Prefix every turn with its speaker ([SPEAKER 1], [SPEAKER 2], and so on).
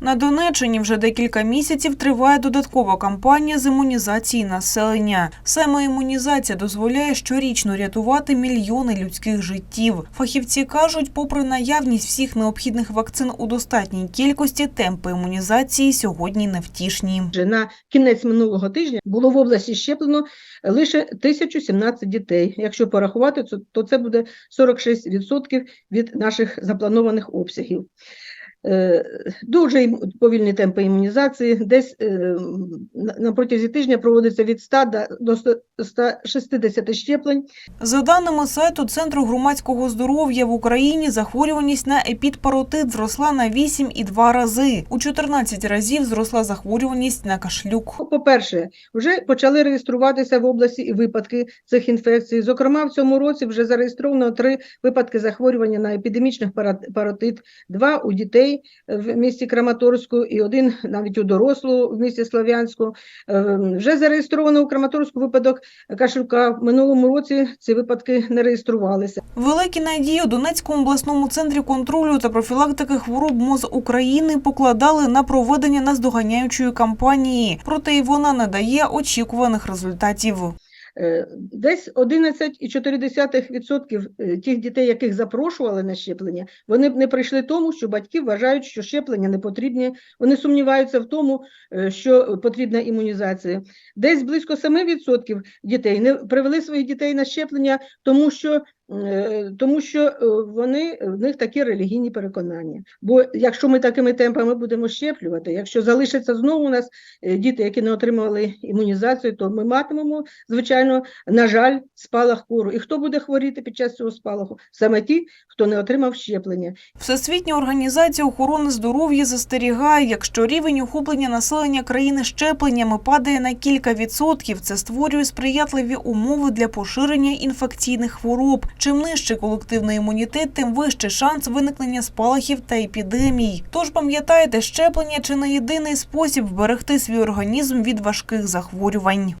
[SPEAKER 1] На Донеччині вже декілька місяців триває додаткова кампанія з імунізації населення. Саме імунізація дозволяє щорічно рятувати мільйони людських життів. Фахівці кажуть, попри наявність всіх необхідних вакцин у достатній кількості, темпи імунізації сьогодні невтішні.
[SPEAKER 2] На кінець минулого тижня було в області щеплено лише 1017 дітей. Якщо порахувати, то це буде 46% від наших запланованих обсягів. Е, Дуже повільні темпи імунізації. Десь е, на протязі тижня проводиться від 100 до- до 100 160 щеплень.
[SPEAKER 1] За даними сайту Центру громадського здоров'я в Україні, захворюваність на епідпаротит зросла на 8,2 рази. У 14 разів зросла захворюваність на кашлюк.
[SPEAKER 2] Ну, По-перше, вже почали реєструватися в області і випадки цих інфекцій. Зокрема, в цьому році вже зареєстровано три випадки захворювання на епідемічний пара- паротит, два у дітей в місті Краматорську і один навіть у дорослу в місті Слов'янську. Е, Вже зареєстровано у Краматорську випадок кашлюка. В минулому році ці випадки не реєструвалися.
[SPEAKER 1] Великі надії у Донецькому обласному центрі контролю та профілактики хвороб МОЗ України покладали на проведення наздоганяючої кампанії, проте й вона не дає очікуваних результатів.
[SPEAKER 2] Е, Десь 11,4% е, тих дітей, яких запрошували на щеплення, вони не прийшли тому, що батьки вважають, що щеплення не потрібні. Вони сумніваються в тому, е, що потрібна імунізація. Десь близько 7% дітей не привели своїх дітей на щеплення, тому що тому що е, вони в них такі релігійні переконання. Бо якщо ми такими темпами будемо щеплювати, якщо залишаться знову у нас е, діти, які не отримали імунізацію, то ми матимемо звичайно, на жаль, спалах кору. І хто буде хворіти під час цього спалаху? Саме ті, хто не отримав щеплення.
[SPEAKER 1] Всесвітня організація охорони здоров'я застерігає, якщо рівень охоплення населення країни щепленнями падає на кілька відсотків, це створює сприятливі умови для поширення інфекційних хвороб. Чим нижчий колективний імунітет, тим вищий шанс виникнення спалахів та епідемій. Тож пам'ятайте, щеплення чи не єдиний спосіб вберегти свій організм від важких захворювань.